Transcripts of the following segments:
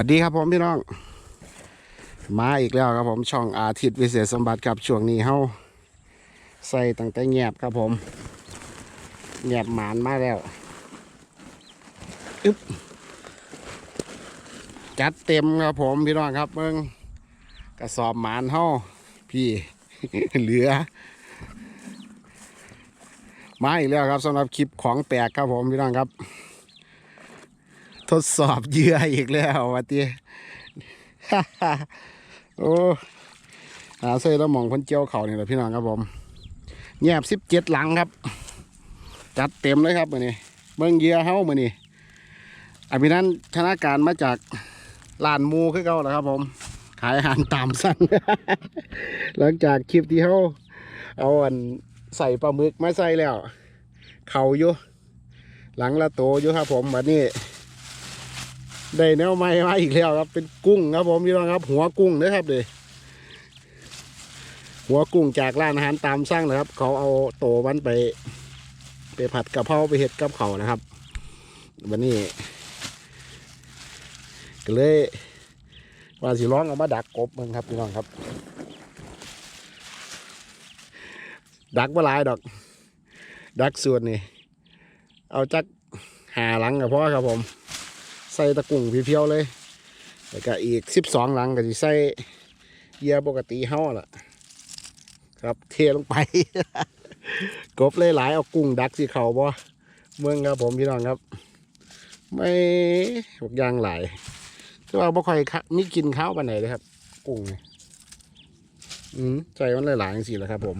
วัสดีครับผมพี่น้อง มาอีกแล้วครับผมช่องอาทิตย์วิเศษสมบัติครับช่วงนี้เฮาใส่ตั้งแต่แงบครับผมแงบหมานมาแล้วอึ๊บจัดเต็มครับผมพี่น้องครับเบิ่งกระสอบหมานเฮาพี่เหลือ มาอีกแล้วครับสำหรับคลิปของแปลกครับผมพี่น้องครับ ทดสอบเยื่ออีกแล้ววะตีโอ้หาเซ่แล้วมองคนเจียวเขาเนี่ยแหละพี่น้องครับผมแยบสิบเจ็ดหลังครับ จัดเต็มเลยครับมือนี้เบิ้งเยื่อเฮ้ามือนี้อภินันทนาการมาจากลานมูคือเก่าแล้วครับ ผม ขายอาหารตามสั่งหลังจากคลิปที่เขาเอาอันใส่ปลาหมึกมาใส่แล้ว เขาอยู่หลังละโตอยู่ครับผมวันนี้ ได้แนวใหม่มาอีกแล้วครับ เป็นกุ้งครับผมพี่น้องครับ หัวกุ้งนะครับเดยหัวกุ้งจากร้านอาหารตามสั่งนะครับ เขาเอาโตมันไป ไปผัดกะเพราไปเห็ดกับเขานะครับ วันนี้ ก็เลยว่าสิร้องเอามาดักกบมึงครับพี่น้องครับ ดักว่าลายดอก ดักส่วนนี่เอาจักหาหลังกับพ่อครับผม ใส่ตะกุ่งเพียวๆเลยแล้วก็อีกสิบสองหลังก็จะใส่เยื่อปกติเฮาล่ะ ครับเทลงไป กบเลยหลายเอากุ้งดักสิเขาบ่เมืองครับผมพี่น้องครับ ไม่บกยางหลายแต่ว่าบ่ค่อยมีกินข้าวปานไหนเลยครับ กุ้งเนี่ยอืมใจมันหลายๆอย่างสิแหละครับผม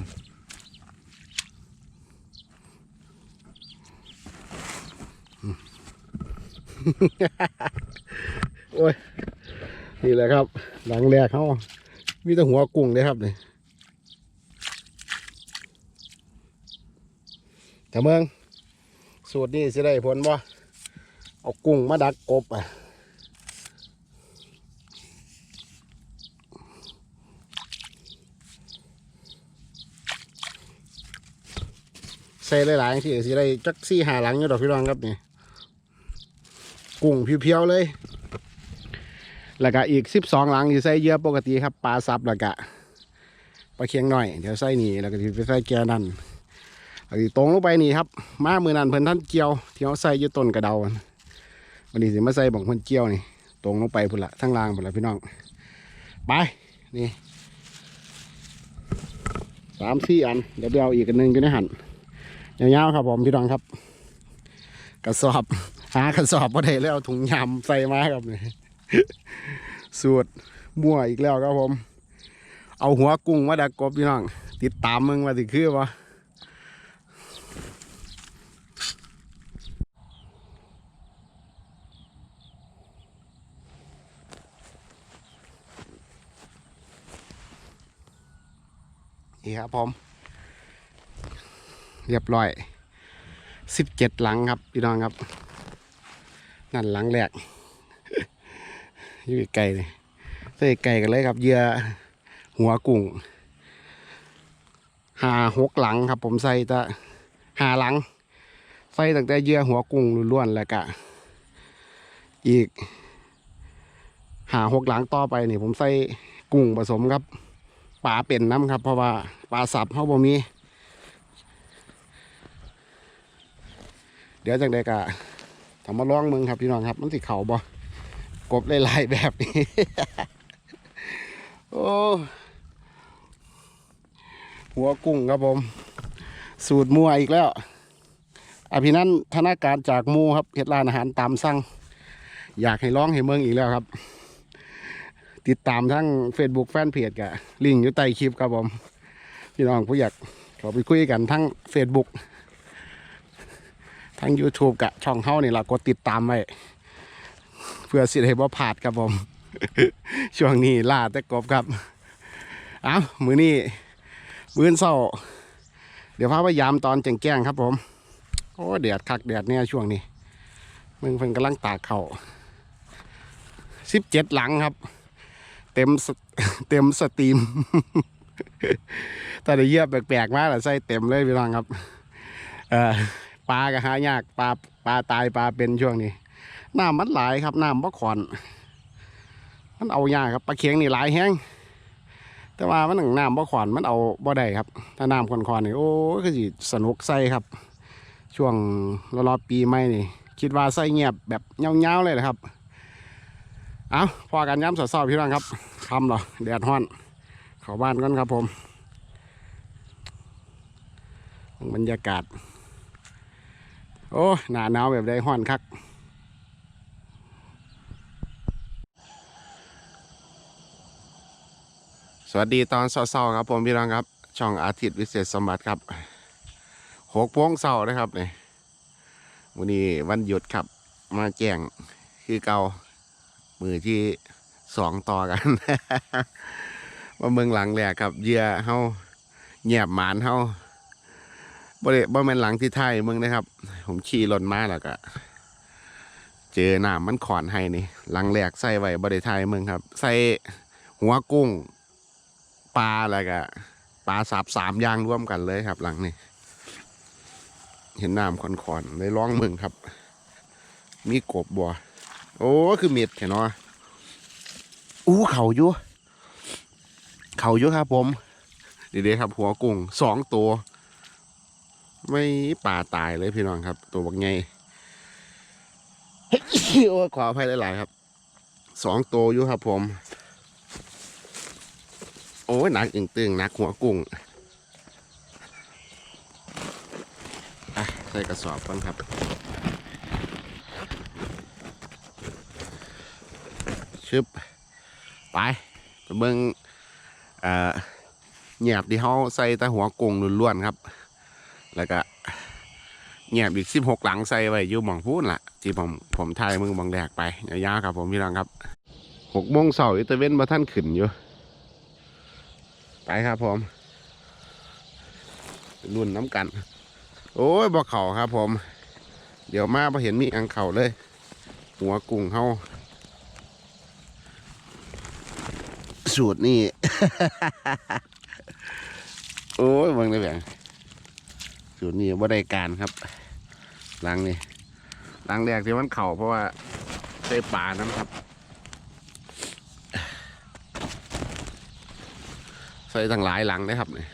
โอ้ย นี่แหละครับ หลังแรกเขามีแต่หัวกุ้งเลยครับนี่แต่เมือง สูตรนี้สิได้ผลบ่เอากุ้งมาดักกบอะใส่หลายๆสิสิได้จักซี่หาหลังอยู่ดอกพี่รองครับนี่ กุ้งเพียวๆเลย แล้วก็อีกสิบสองหลังอยู่ใส่เยื่อปกติครับปลาซับแล้วก็ปลาเคียงหน่อยเดี๋ยวใส่นี่แล้วก็ที่ไปใส่แกนั่นอาสิตรงลงไปนี่ครับ มามือนันเพิ่นท่านเกี่ยวที่เขาใส่ยู่ต้นกระเดาวันนี้สิมาใส่บังเพิ่นเกี่ยวนี่ ตรงลงไปพุ่นละทั้งล่างพุ่นละพี่น้องไปนี่สามสี่อันเดี๋ยวไปเอาอีกอันหนึ่งกันนะหันยาวๆครับผมพี่น้องครับ กระสอบ หากระสอบพอได้แล้วถุงยำใส่มาครับเนี่ยสูตรมั่วอีกแล้วครับผม เอาหัวกุ้งมาดักกบพี่น้อง ติดตามมึงมาสิคือวะนี่ครับผม เรียบร้อยสิบเจ็ดหลังครับ พี่น้องครับ นั่นหลังแรกอยู่ไกลเลยใส่ไก่กันเลยครับเหยื่อหัวกุ้งหาหกหลังครับ ผมใส่แต่หาหลัง ใส่ตั้งแต่เหยื่อหัวกุ้งล้วนๆแล้วก็อีกหาหกหลังต่อไปนี่ผมใส่กุ้งผสมครับปลาเป็นน้ำครับ เพราะว่าปลาสับเขาบ่มี เดี๋ยวจังใดกะ ทำมาลองมึงครับพี่น้องครับ มันสิเขาบ่กบหลายๆแบบนี้ โอ้หัวกุ้งครับผม สูตรมัวอีกแล้ว อภินันทนาการจากมูครับเฮ็ดร้านอาหารตามสั่ง อยากให้ร้องให้เมืองอีกแล้วครับ ติดตามทั้ง Facebook แฟนเพจกะลิงก์อยู่ใต้คลิปครับผม พี่น้องผู้อยากเขาไปคุยกันทั้ง Facebook ทั้ง YouTube กะช่องเฮานี่เรากดติดตามไว้เพื่อสิได้บ่พลาดครับผม ช่วงนี้ล่าแต่กบครับ เอามือนี้มื้อนเศร้า เดี๋ยวพาไปยามตอนแจ้งแจ้งครับผม โอ้แดดคักแดดเนี่ยช่วงนี้มึงเพิ่นกำลังตากเขาสิบเจ็ดหลังครับ เต็มเต็มสตรีมแต่ได้เยี่ยแปลกๆมากแต่ใส่เต็มเลยพี่น้องครับ เอ่อ ปลาก็หายากปลาปลาตายปลาเป็นช่วงนี้น้ำมันหลายครับน้ำบ่ขอนมันเอายากครับปลาเค็งนี่หลายแห้งแต่ว่ามันหนังน้ำบ่ขวานมันเอาบ่ได้ครับ ถ้าน้ำขอนๆนี่โอ้ยก็สิสนุกใส่ครับ ช่วงรอบปีใหม่นี่ คิดว่าใส่เงียบแบบเงาๆเลยนะครับเอาพอกันย้ำสอดๆพี่น้องครับทำหรอแดดฮ้อนเข้าบ้านก่อนครับผม บรรยากาศ โอ้หนาหนาวแบบใดฮ้อนคักสวัสดีตอนเช้าๆครับผมพี่น้องครับ ช่องอาทิตย์วิเศษสมบัติครับหกโมงเช้านะครับเนี่ยวันนี้วันหยุดครับ มาแจ้งคือเกามือที่สองต่อกันว่าเมืองหลังแรกครับเยื่อเฮาเงียบหมานเฮา บ่ได้บ่แม่นหลังที่ไทยมืองนะครับ ผมขี่รถมาแล้วก็เจอหน้ำมันขอนให้นี่หลังแรกใส่ไว้บ่ได้ไทยมืองครับ ใส่หัวกุ้งปลาอะไรกะปลาสับสามอย่างร่วมกันเลยครับ หลังนี่เห็นหน้ำขอนๆเลยร้องมืองครับ มีกบบัวโอ้คือเม็ดเห็นเนาะอู้เขาอยู่เขาอยู่ครับผมดีเดครับ หัวกุ้งสองตัว ไม่ป่าตายเลยพี่น้องครับ ตัวบักไงโอ้ยขออภัยหลายๆครับ สองตัวอยู่ครับผม โอ้ยหนักอึงตึงหนักหัวกุ้งอะใส่กระสอบก่อนครับชึบไปไปเบิ่งเอ่อเงียบที่เขาใส่แต่หัวกุ้งล้วนๆครับ แล้วก็เงียบอีกสิบหกหลังใส่ไว้อยู่หมองพูนล่ะ ที่ผมผมถ่ายมึงบางแรกไปยาวๆครับผมพี่น้องครับหกโมงเสาร์อิตาเวนมาท่านขึ้นอยู่ ไปครับผมรุ่นน้ำกัน โอ้ยบอเข่าครับผม เดี๋ยวมาพอเห็นมีอังเข่าเลย หัวกุ้งเฮาสูตรนี่ โอ้ยเบิ่งได้แบบ สูตรนี้บ่าได้การครับล้างนี่ล้างแรกที่มันเข่าเพราะว่าใส่ปลาน้ำครับ ใส่ตั้งหลายหลังนะครับนี่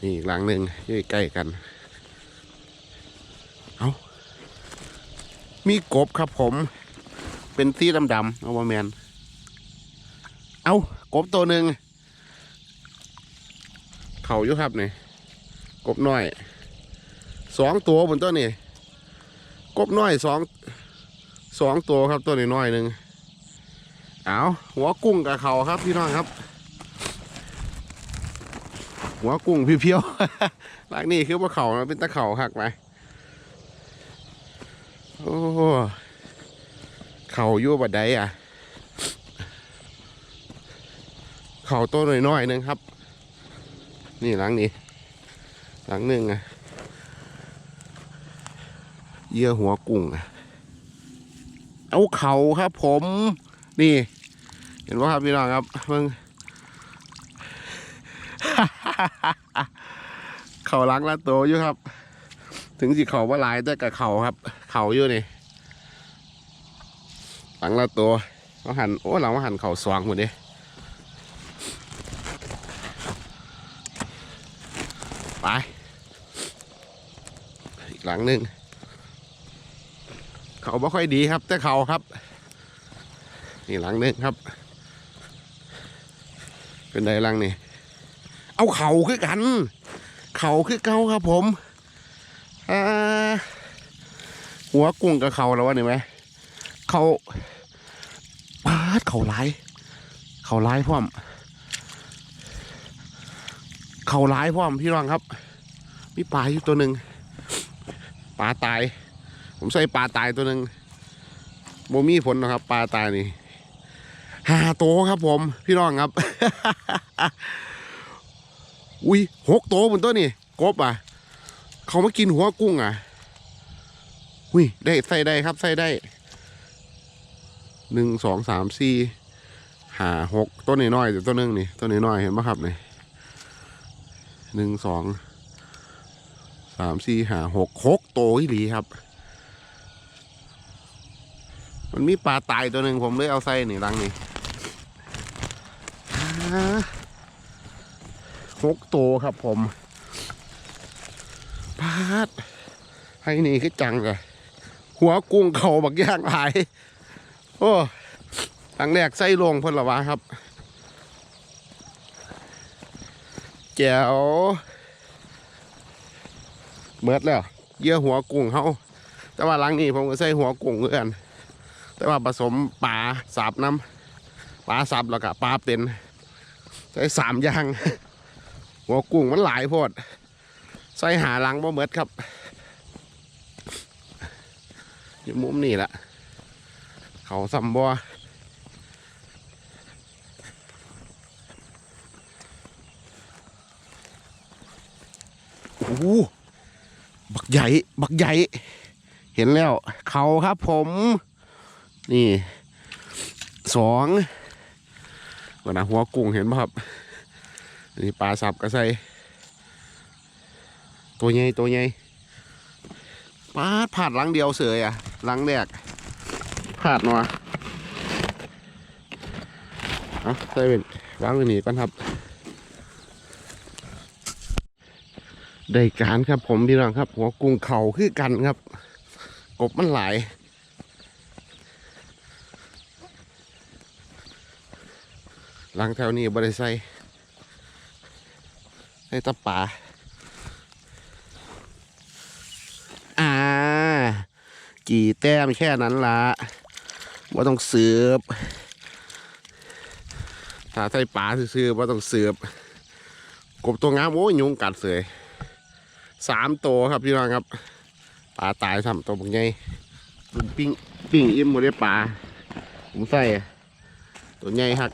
นี่อีกหลังหนึ่งอยู่ใกล้กันเอามีกบครับผม เป็นสีดำๆเอามาแมนเอากบตัวหนึ่ง เขาอยู่ครับนี่กบน้อยสองตัวบนต้นนี่กบน้อยสองสองตัวครับตัวนี้น้อยหนึ่งเอาหัวกุ้งกับเขาครับพี่น้องครับ หัวกุ้งเพียวๆลากนี่คือว่าเขานะเป็นตะเขาหักไหมโอ้เขาอยู่บัดใดอะ เขาตัวน้อยๆหนึงครับ นี่หลังนี้ หลังหนึ่งอะเยื่อหัวกุ้งอะเอาเขาครับ ผม นี่ เห็นว่าครับพี่น้องครับมึงเข่าล้างละโตวอยู่ครับ ถึงสิเข่าว่าหลายแต่กับเข่าครับ เข่าอยู่นี่หลังละโตัวเราหันโอ้หลังว่าหันเข่าสว่างหมดเลย ไป อีกหลังหนึ่ง เขาไม่ค่อยดีครับ แต่เขาครับ นี่หลังหนึ่งครับ เป็นไดหลังนี่ เอาเข่าคือกัน เข่าคือเก่าครับผมหัวกุ้งกับเข่าแล้ววะนี่ไหมเข่าปาดเข่าลายเข่าลายพร้อม เข่าลายพร้อมพี่น้องครับมีปลาอยู่ตัวหนึ่งปลาตาย ผมใส่ปลาตายตัวหนึ่งโมมีผลนะครับ ปลาตายนี่ห้าโตวครับผม พี่น้องครับ อุ้ยหกโตวบนต้นนี่กบอะ เขามากินหัวกุ้งอะอุ้ยได้ใส่ได้ครับใส่ได้หนึ่งสองสามสี่หาหกต้นน้อยๆแต่ต้นนึงนี่ต้นน้อยๆเห็นไหมครับนี่ หนึ่งสองสามสี่ห้าหกหกโตอีหลีครับ มันมีปลาตายตัวหนึ่งผมเลยเอาใส่นี่รังนี่หกตัวครับผมปาดให้นี่คือจังเลยหัวกุ้งเขาบักย่างหลาย โอ้ตั้งแรกใส่ลงพิ่นละวะครับ แจ๋วเมิดแล้ว เยื่อหัวกุ้งเขาแต่ว่าลังนี้ผมก็ใส่หัวกุ้งเหมือนแต่ว่าผสมปลาสับน้ำปลาสับแล้วก็ปลาเป็นใส่สามอย่าง หัวกุ้งมันหลายโพดใส่หาลังบ่เมิดครับอยู่มุมนี่แหละเขาซัมบัวโอ้โห บักใหญ่ บักใหญ่ เห็นแล้ว เขาครับผม นี่สองก่อนนะหัวกุ้งเห็นป่ะครับ นี่ปลาสับกระใสตัวใหญ่ตัวใหญ่ปลาดผาดหลังเดียวเสยอะลังแรกผาดหนัวเอาใส่เป็นวางไว้นี่ก่อนครับ ได้การครับผมพี่น้องครับ หัวกุ้งเข่าคือกันครับ กบมันหลายหลังแถวนี้บริใส่ใส่ตะป่าอ่า กี่แต้มแค่นั้นละว่าต้องเสือบถ้าใส่ป่าซื้อว่าต้องเสือบกบตัวงามโอ้ยยุงกัดเสย สามตัวครับพี่น้องครับปลาตายทำตัวบักใหญ่ลุมปิ้งปิ้งอิ่มหมดเลยปลาผมใส่ตัวใหญ่ฮัก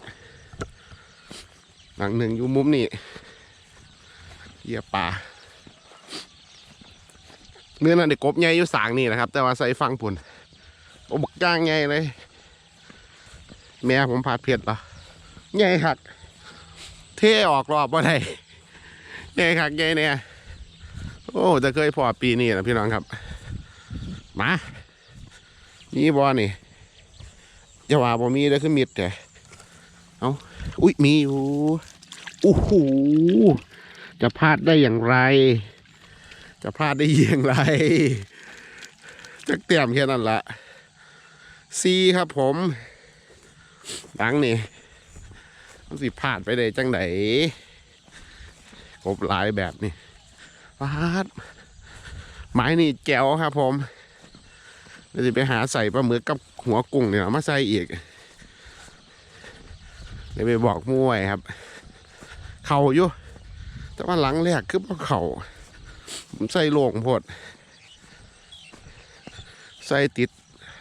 หลังหนึ่งอยู่มุมนี่เหยียบป่าเนื้อนั่นเด็กกบใหญ่อยู่สางนี่นะครับ แต่ว่าใส่ฟังปุ่นโอ้บักจ้างใหญ่เลย แม่ผมพาดเพียดปะใหญ่หัก เท่ออกรอบว่าไดใหญ่หักใหญ่เนี่ย โอ้จะเคยพอปีนี้นะพี่น้องครับ มานี่บอนี่จะว่าบ่มีเด้อคือมิดแต่อุ้ยมีอยู่โอ้โหจะพลาดได้อย่างไร จะพลาดได้อย่างไรจะเตรียมแค่นั้นละซีครับผมดังนี่มันสิพลาดไปได้จังไหนกบหลายแบบนี่ พลาดไม้นี่แจ๋วครับผมเดี๋ยวจะไปหาใส่ปลาหมึกกับหัวกุ้งเนี่ยมาใส่อีกเดี๋ยวไปบอกมวยครับ เข่าอยู่ แต่ว่าหลังแรกคือว่าเข่าผมใส่โลงพด ใส่ติด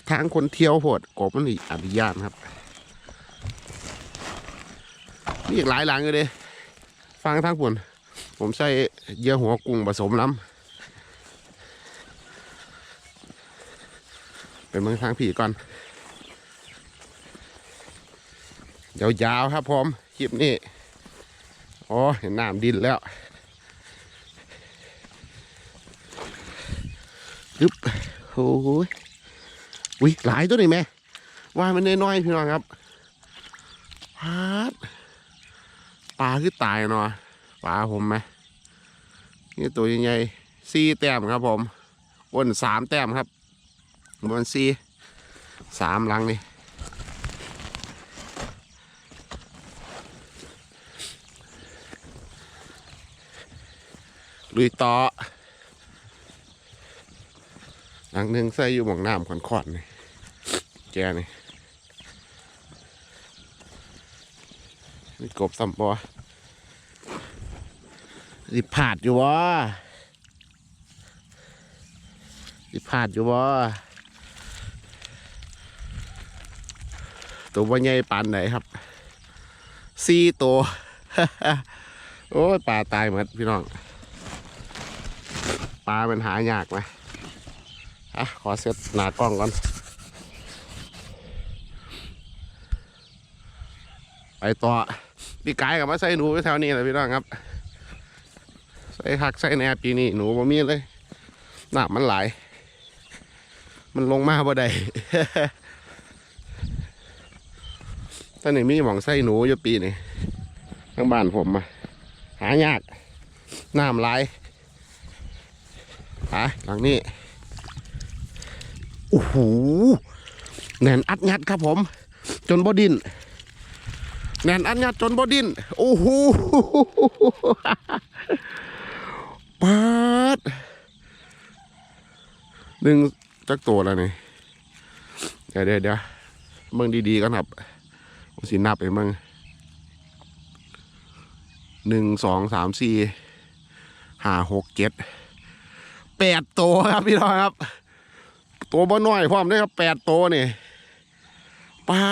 ทางคนเที่ยวพดกบมันอีกอภิญาตครับมีอีกหลายหลังเลยฟังทางผล ผมใส่เยื่อหัวกุ้งผสมน้ำเป็นเมืองทางผีก่อนยาวๆครับผมคลิปนี้โอ้เห็นน้ำดินแล้วยึบโอ้ยวิหลายตัวนี่แม่ว่ามันน้อยๆพี่น้องครับพาดปลาคือตายเนาะ ปลาผมไหมนี่ตัวใหญ่ๆสี่แต้มครับผมบนสามแต้มครับบนสี่สามลังนี่ลุยต่อหลังหนึ่งใส่อยู่หมองน้ำขอนขอนๆนี่แกนี่มีกบสัมปอ สิผาดอยู่วะสิผาดอยู่วะตัวว่าใหญ่ปานไหนครับสี่ตัว โอ้ยปลาตายหมดพี่น้องปลามันหายากไหมอะขอเซตหน้ากล้องก่อนไปต่อพี่กายกับมาใส่หนูแถวนี้เลยพี่น้องครับ ใส่คักใส่แหนบปีนี้หนูบ่มีเลยหนามันหลาย มันลงมาบ่ได้ตอนนี้มีหมองไส้หนูอยู่ปีนี่ทั้งบ้านผมอะหายากน้ำไหลายไปหลังนี้โอ้โหแน่นอัดงัดครับผม จนบดินแน่นอัดงัดจนบดินโอ้โห ปาดหนึ่งจักตัวแล้วนี่เดี๋ยวเดี๋ยวเดี๋ยวมึงดีๆกันครับสินับไปมึงหนึ่งสองสามสี่ห้าหกเจ็ดแปดตัวครับพี่น้องครับ ตัวบ่น้อยพร้อมด้วยครับแปดตัวนี่ปา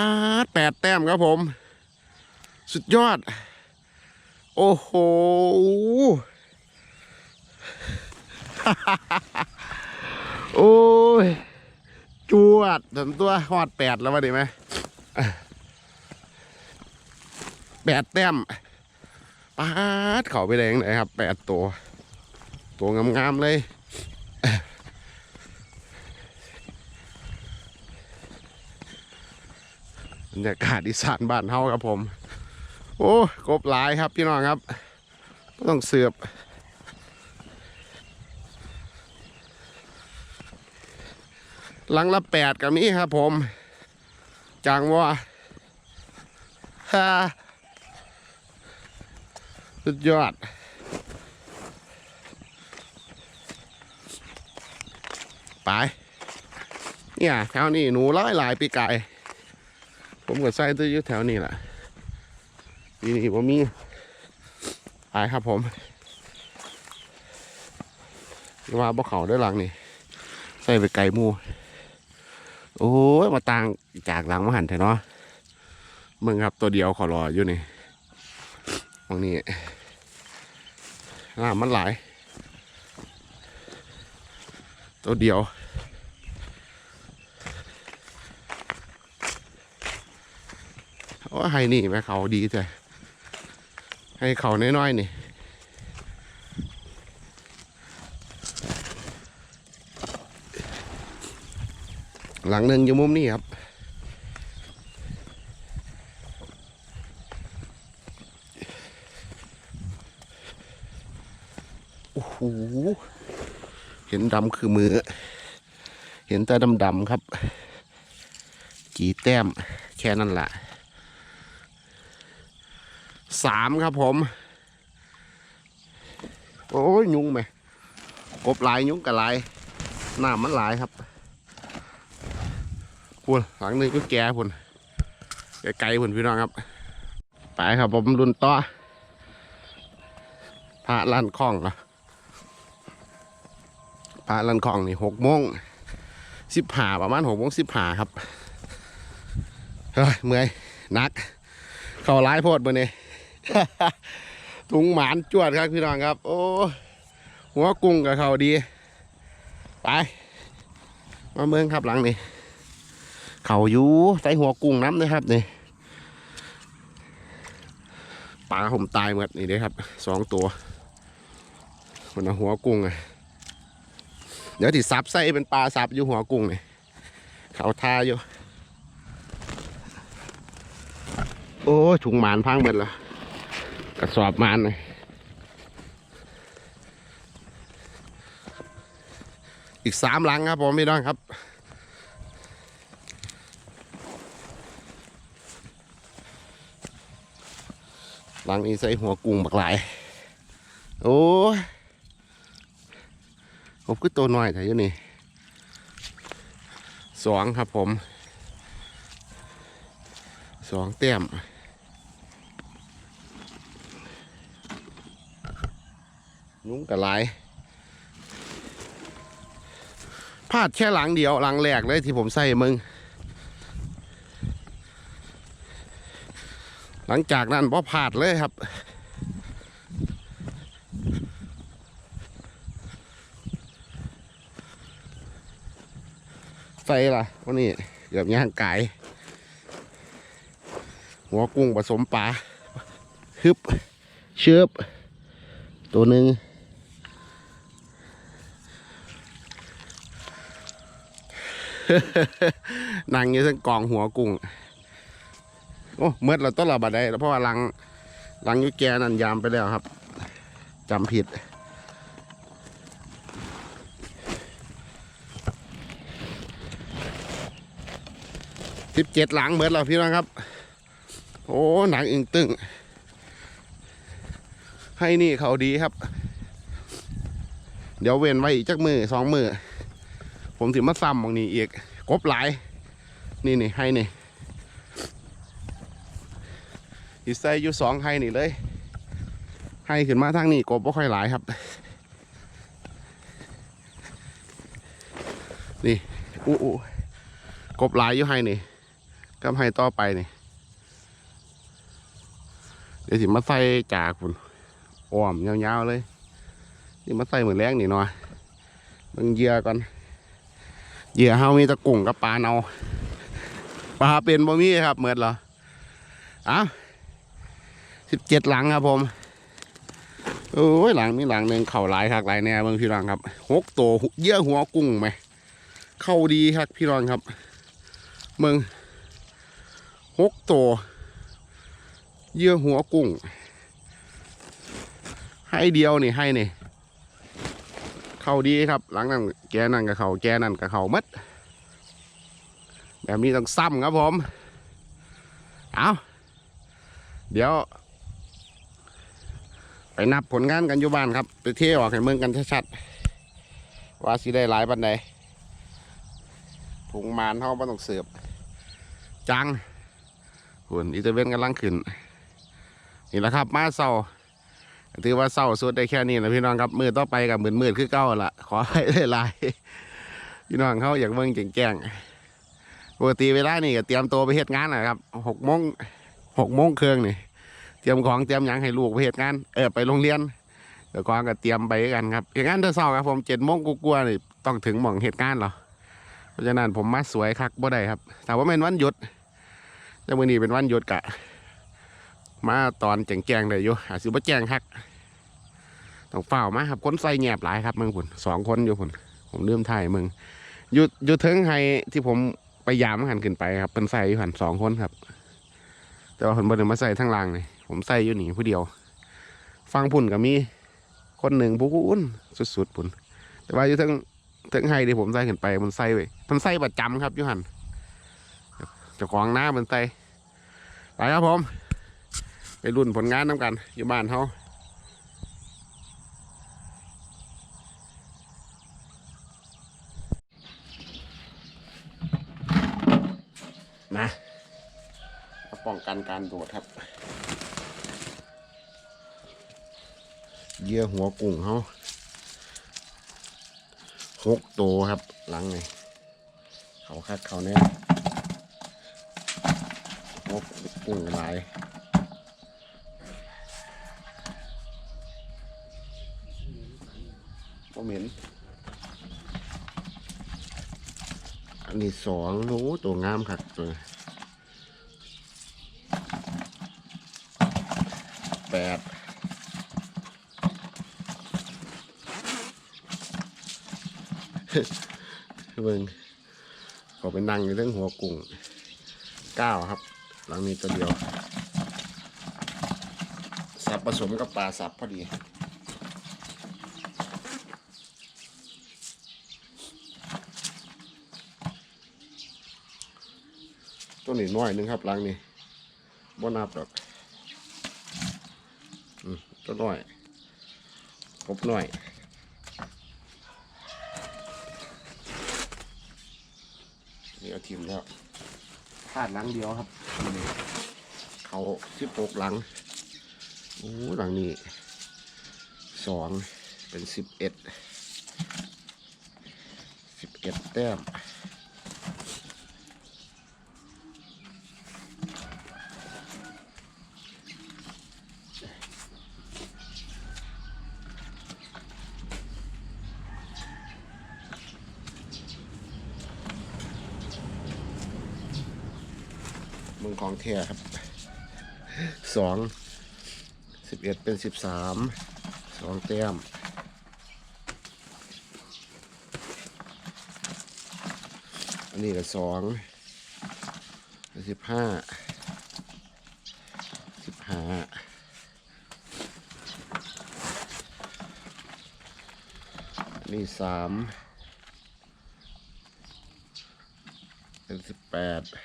ดแปดแต้มครับผม สุดยอด โอ้โห โอ้ยจวดถึงตัวหอดแปดแล้ววะดีไหมแปดแต้มปาดเขาไปแดงไหนครับแปดตัว ตัวงามๆเลยบรรยากาศอีสานบ้านเฮาครับผม โอ้กบหลายครับพี่น้องครับต้องเสือบ หลังละแปดกับมีครับผม จังว่าฮ่าสุดยอดไปเนี่ยแถวนี้หนูร้อยหลายปีไก่ผมก็ใส่ตัวอยู่แถวนี้แหละปีนี้ผมมีไปครับผมว่าบ่เขาด้วยหลังนี่ใส่ไปไก่มู โอ้ยมาต่างจากหลังมาหันเถอะเนาะมึงครับตัวเดียวขอรออยู่นี่ตรงนี้น้ำมันไหลายตัวเดียวโอ้ยให้นี่แม่เขาดีแต่ให้เขาน้อยๆนี่ หลังหนึ่งอยู่มุมนี้ครับ โอ้โห เห็นดำคือมือ เห็นแต่ดำๆครับ กี่แต้มแค่นั้นแหละสามครับผม โอ้ย ยุงไหมกบหลายยุงกับหลายหน้ามันหลายครับ พุ่นหลังนึงก็แก่พุ่นไกลๆพุ่นพี่น้องครับ ไปครับผมรุ่นต่อพระลันคลองเหรอพระลันคลองนี่หกโมงสิบห้าประมาณหกโมงสิบห้าครับเฮ้ยเมื่อยนัก เข้าร้ายโพดมือนี่ถุงหมานจวดครับพี่น้องครับ โอ้หัวกุ้งกับเขาดี ไป มาเมืองครับหลังนี่ เขาอยู่ใส่หัวกุ้งน้ำนะครับนี่ปลาผมตายหมดนี่เด้ครับสองตัวมันเอาหัวกุ้งอะเดี๋ยวที่ซับใส่เป็นปลาซับอยู่หัวกุ้งนี่เขาทาอยู่ โอ้ถุงหมานพังหมดแล้วกระสอบหมานเลยอีกสามหลังครับผมพี่น้องครับ หลังนี้ใส่หัวกุ้งบักหลาย โอ้ผมก็ตัวน้อยแต่ยู่นี่สองครับผม สองเต็มยุ้งกับลายพลาดแค่หลังเดียวหลังแรกเลยที่ผมใส่มึง หลังจากนั้นพอผาดเลยครับ ใส่ล่ะวันนี้เกือบย่างไก่หัวกุ้งผสมปลาฮึบเชือบตัวหนึ่งนั่งอยู่ทั้งกองหัวกุ้ง โอ้เมื่อเราต้องระบาดได้แล้วเพราะว่าลังลังยุแกนั่นยามไปแล้วครับจำผิดสิบเจ็ดหลังเบิดแล้วพี่น้องครับ โอ้หนังอึงตึงให้นี่เขาดีครับ เดี๋ยวเว้นไว้อีกจักมือสองมือ ผมถึงมาซ้ำตรงนี้อีกกบหลาย นี่นี่ให้นี่ อีใส่อยู่สองให้นี่เลยให้ขึ้นมาทางนี้กบไม่ค่อยหลายครับ นี่อู้อู้กบหลายอยู่ให้นี่กับให้ต่อไปนี่ เดี๋ยวสิมาใส่จากคุณอ้อมยาวๆเลยสิมาใส่เหมือนแรงนี่หน่อยเบิ่งเยื่อก่อนเหยื่อเฮามีตะกุ่งกับปลาเนาปลาเป็นบ่มีครับเหมือนเหรออ้าว สิบเจ็ดหลังครับผมโอ้ยหลังมีหลังหนึ่งเข่าหลายคักหลายแน่เบิ่งพี่รองครับหกตัวเหยื่อหัวกุ้งไหมเข้าดีครับพี่รองครับเมืองหกตัวเหยื่อหัวกุ้ง ให้เดียวนี่ให้นี่เข้าดีครับ หลังนั้นแกนั่นกับเขาแกนั่นกับเขามัดแบบนี้ต้องซ้ำครับผม เอาเดี๋ยว ไปนับผลงานกันอยู่บ้านครับ ไปเที่ยวออกให้เมืองกันชัดๆว่าสิได้หลายปันใดถุงมานเขาไม่ต้องเสือบจังหุ่นอีเตเวนกำลังขึ้น นี่แหละครับ มาเศร้าถือว่าเศร้าสุดได้แค่นี้นะพี่น้องครับมือต่อไปกับมือมืดคือเก้าละขอให้ได้ลายๆพี่น้องเขาอยากเบิ่งแก่งๆปกติเวลานี่ก็เตรียมตัวไปเหตุงานนะครับหกโมงหกโมงเครื่องนี่ รียมของเตรียมยังให้ลูกไปเหตุงานเออไปโรงเรียนเดี๋ยวก่อนก็เตรียมไปกันครับเหตุงานเดือนเศร้าครับผมเจ็ดโมงกลัวๆนี่ต้องถึงหม่องเหตุงานเหรอเพราะฉะนั้นผมมาสวยคักบ่ได้ครับแต่ว่าเป็นวันหยุดแต่มื่อนี้เป็นวันหยุดกะ มาตอนแจงแจงเลยอยู่หาซื้อบ่แจงคักต้องเฝ้ามาครับคนใส่แงบหลายครับมืองผุนสองคนอยู่ผุนผมลืมถ่ายมึงอยู่อยู่เทิงไฮที่ผมไปยามหันขึ้นไปครับเป็นใส่อยู่หันสองคนครับ แต่ว่าผมบ่ได้มาใส่ทั้งล่างเลย ผมใส่อยู่หนีผู้เดียว ฟังผุ่นก็มีคนหนึ่งผู้อุ่นสุดๆผุนแต่ว่าอยู่เทิงเทิงไฮที่ผมใส่ขึ้นไปมันใส่ไว้มันใส่ประจำครับยูหันจ้าของหน้ามันไตไปครับผม ไปรุ่นผลงานน้ำกัน อยู่บ้านเขานะมาป้องกันการโดดครับ เยื่อหัวกุ้งเขาหกตัวครับ หลังไงเขาคัดเขาเนี่ยงบกุ้งหลายก็เหม็นอันนี้สองโน้ตัวงามครับตัวแปด เบิ่งขาไปนั่งอยู่เรื่องหัวกุ้งเก้าครับ หลังนี้ตัวเดียว สับผสมกับปลาสับพอดีตัวนี้น้อยนึงครับหลังนี้บ่นับดอกอืมตัวน้อยกบน้อย นี่เอา ทิมแล้วพลาดหลังเดียวครับมื้อนี้เขาสิบหกหลังโอ้หลังนี้สองเป็นสิบเอ็ดสิบเอ็ดแต้ม มึง ของเทียครับสองสิบเอ็ดเป็นสิบสามสองแต้มอันนี้ก็สองสิบห้าหาอันนี่สามเป็นสิบแปดอั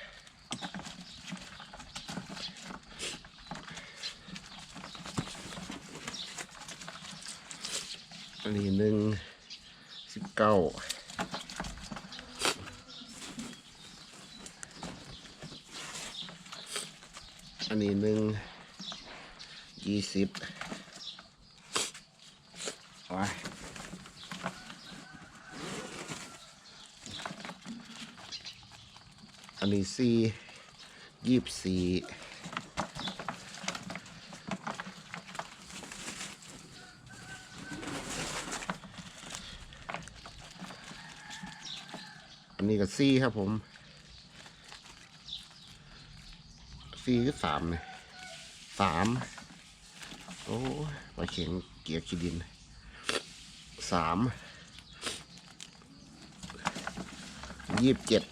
นนี้หนึ่งสิบเก้าอันนี้หนึ่งยี่สิบโอ้ยอันนี้สี่ยี่สิบสี่อั นี้ก็สี่ครับผมสี่ก็สามเลยสามโอ้ยปลาเข็งเกียร์ขี้ดินสามยี่สิบเจ็ด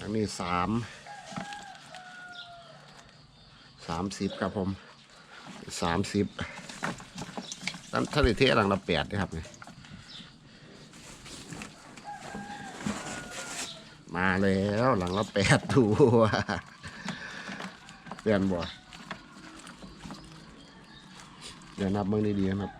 อันนี้สามสามสิบครับผมสามสิบ ตั้งทะเลเทหลังละแปดนะครับเนี่ยมาแล้วหลังละแปดตัวเปลี่ยนบ่เดี๋ยวนับเมืองดีๆนะครับ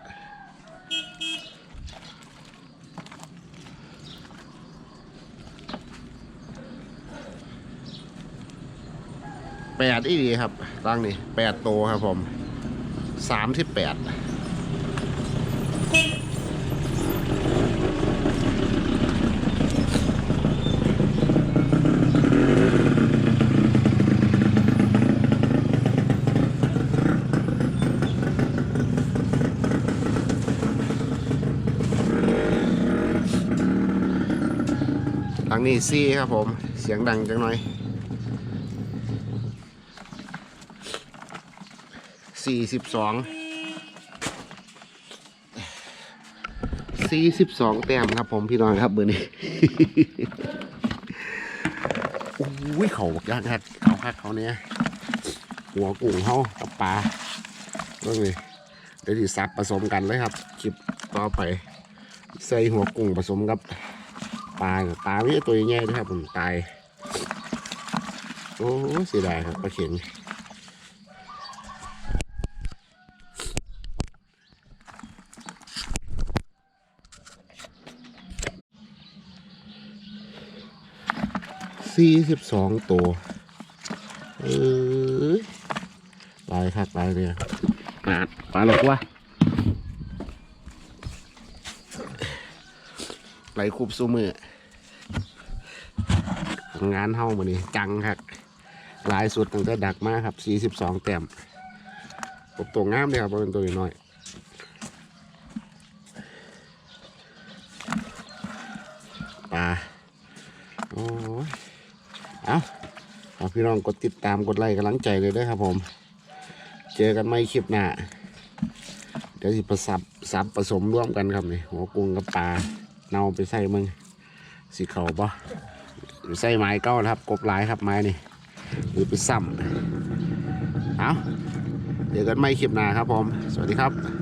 แปดอีดีครับตั้งนี่แปดโตวครับผมสามที่แปด ทางนี้ซี่ครับผม เสียงดังจังหน่อยสี่สิบสองสี่สิบสองแต้มครับผมพี่น้องครับเบอร์นี้อุ้ยเขาบอกยากครับเขาคักเขาเนี้ยหัวกุ้งเขากับปลาเรื่องนี้เดี๋ยวที่ซับผสมกันเลยครับคลิปต่อไป ใส่หัวกุ้งผสมกับ ปลาเนี่ยปลาไม่ใช่ตัวใหญ่ๆนะครับผมตาย โอ้เสียดายครับปลาเข็งสี่สิบสองตัวเอ้ยลายคักลายเลยปลาปลาหลอกวะ ไหลคูบซูมืองานเฮ้ามานี่จังครับหลายสุดตั้งแต่ดักมาครับ42แต้มตบตัวงามเลยครับเป็นตัวน้อยปลาโอ้ยเอาฝาพี่น้องกดติดตามกดไลค์กำลังใจเลยด้วยครับผม เจอกันไม่คลิปหน้าเดี๋ยวสิประสับสับผสมร่วมกันครับนี่หัวกุ้งกับปลา เนาไปใส่มึงสีเขาปะใส่ไม้เก้านะครับ กบหลายครับไม้นี่หรือไปซ้ำเอาเดี๋ยวกันไม่คลิปหน้าครับผม สวัสดีครับ